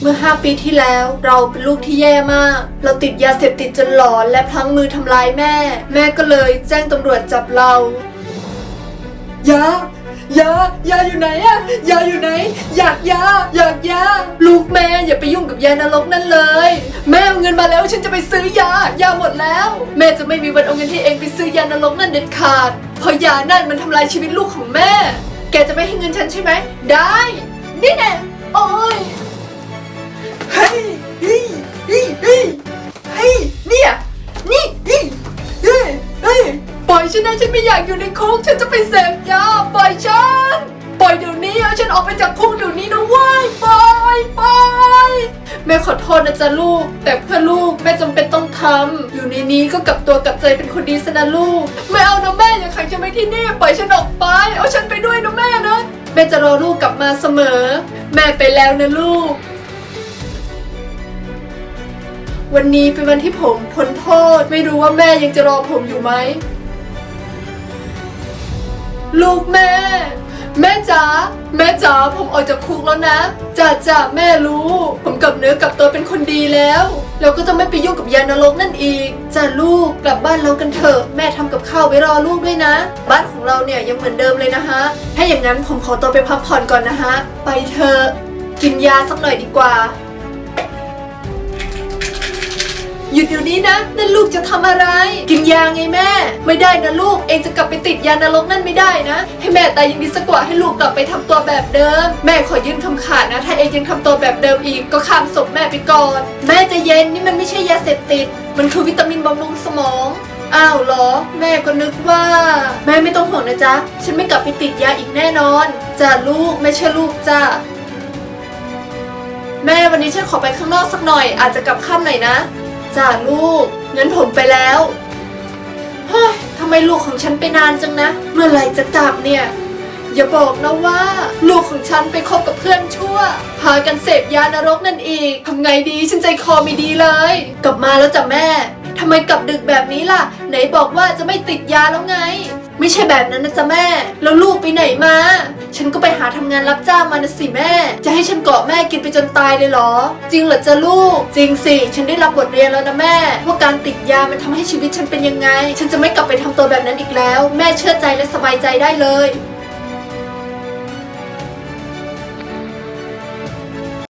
เมื่อ 5 ปีที่แล้วเราเป็นลูกที่แย่มาก เราติดยาเสพติดจนหลอนและพลั้งมือทำร้ายแม่ แม่ก็เลยแจ้งตำรวจจับเรา ยายายาอยู่ไหนอะยาอยู่ไหน อยากยาอยากยาลูกแม่อย่าไปยุ่งกับยานรกนั่นเลย แม่เอาเงินมาแล้วฉันจะไปซื้อยายาหมดแล้ว แม่จะไม่มีวันเอาเงินที่เองไปซื้อยานรกนั่นเด็ดขาดเพราะยานั่นมันทำลายชีวิตลูกของแม่ แกจะไม่ให้เงินฉันใช่ไหมได้ นี่แน่โอ้ย ฉันนะฉันไม่อยากอยู่ในคุกฉันจะไปเสพยาปล่อยฉันปล่อยเดี๋ยวนี้เอาฉันออกไปจากคุกเดี๋ยวนี้นะเว้ยปล่อยปล่อยแม่ขอโทษนะจ๊ะลูก แต่เพื่อลูกแม่จำเป็นต้องทำอยู่ในนี้ก็กลับตัวกลับใจเป็นคนดีซะนะลูกไม่เอานะแม่อย่าขังฉันไว้ที่นี่ปล่อยฉันออกไป เอาฉันไปด้วยนะแม่นะแม่จะรอลูกกลับมาเสมอ แม่ไปแล้วนะลูกวันนี้เป็นวันที่ผมพ้นโทษ ไม่รู้ว่าแม่ยังจะรอผมอยู่ไหม ลูกแม่ แม่จ๋าแม่จ๋าผมออกจากคุกแล้วนะจ้าจ้าแม่รู้ ผมกลับเนื้อกลับตัวเป็นคนดีแล้วเราก็จะไม่ไปยุ่งกับยานรกนั่นอีกจ้าลูกกลับบ้านเรากันเถอะแม่ทำกับข้าวไว้รอลูกด้วยนะ บ้านของเราเนี่ยยังเหมือนเดิมเลยนะฮะถ้าอย่างนั้นผมขอตัวไปพักผ่อนก่อนนะฮะไปเถอะกินยาสักหน่อยดีกว่า หยุดเดี๋ยวนี้นะนั่นลูกจะทำอะไร กินยาไงแม่ ไม่ได้นะลูกเองจะกลับไปติดยานรกนั่นไม่ได้นะ ให้แม่ตายยังดีสักกว่าให้ลูกกลับไปทำตัวแบบเดิม แม่ขอยื่นคำขาดนะ ถ้าเองยังทำตัวแบบเดิมอีกก็ข้ามศพแม่ไปก่อน แม่จะเย็นนี่มันไม่ใช่ยาเสพติด มันคือวิตามินบำรุงสมองอ้าวเหรอ แม่ก็นึกว่า แม่ไม่ต้องห่วงนะจ๊ะ ฉันไม่กลับไปติดยาอีกแน่นอนจ้าลูกไม่ใช่ลูกจ้าแม่วันนี้ฉันขอไปข้างนอกสักหน่อยอาจจะกลับค่ำหน่อยนะ จ้าลูก งั้นผมไปแล้ว เฮ้ยทำไมลูกของฉันไปนานจังนะ เมื่อไหร่จะกลับเนี่ย อย่าบอกนะว่า ลูกของฉันไปคบกับเพื่อนชั่ว พากันเสพยานรกนั่นอีกทำไงดีฉันใจคอไม่ดีเลย กลับมาแล้วจ้ะแม่ทำไมกลับดึกแบบนี้ล่ะ ไหนบอกว่าจะไม่ติดยาแล้วไง ไม่ใช่แบบนั้นนะจ๊ะแม่ แล้วลูกไปไหนมา ฉันก็ไปหาทำงานรับจ้างมานะสิแม่ จะให้ฉันเกาะแม่กินไปจนตายเลยเหรอ จริงเหรอจ้ะลูก จริงสิ ฉันได้รับบทเรียนแล้วนะแม่ ว่าการติดยามันทำให้ชีวิตฉันเป็นยังไง ฉันจะไม่กลับไปทำตัวแบบนั้นอีกแล้ว แม่เชื่อใจและสบายใจได้เลย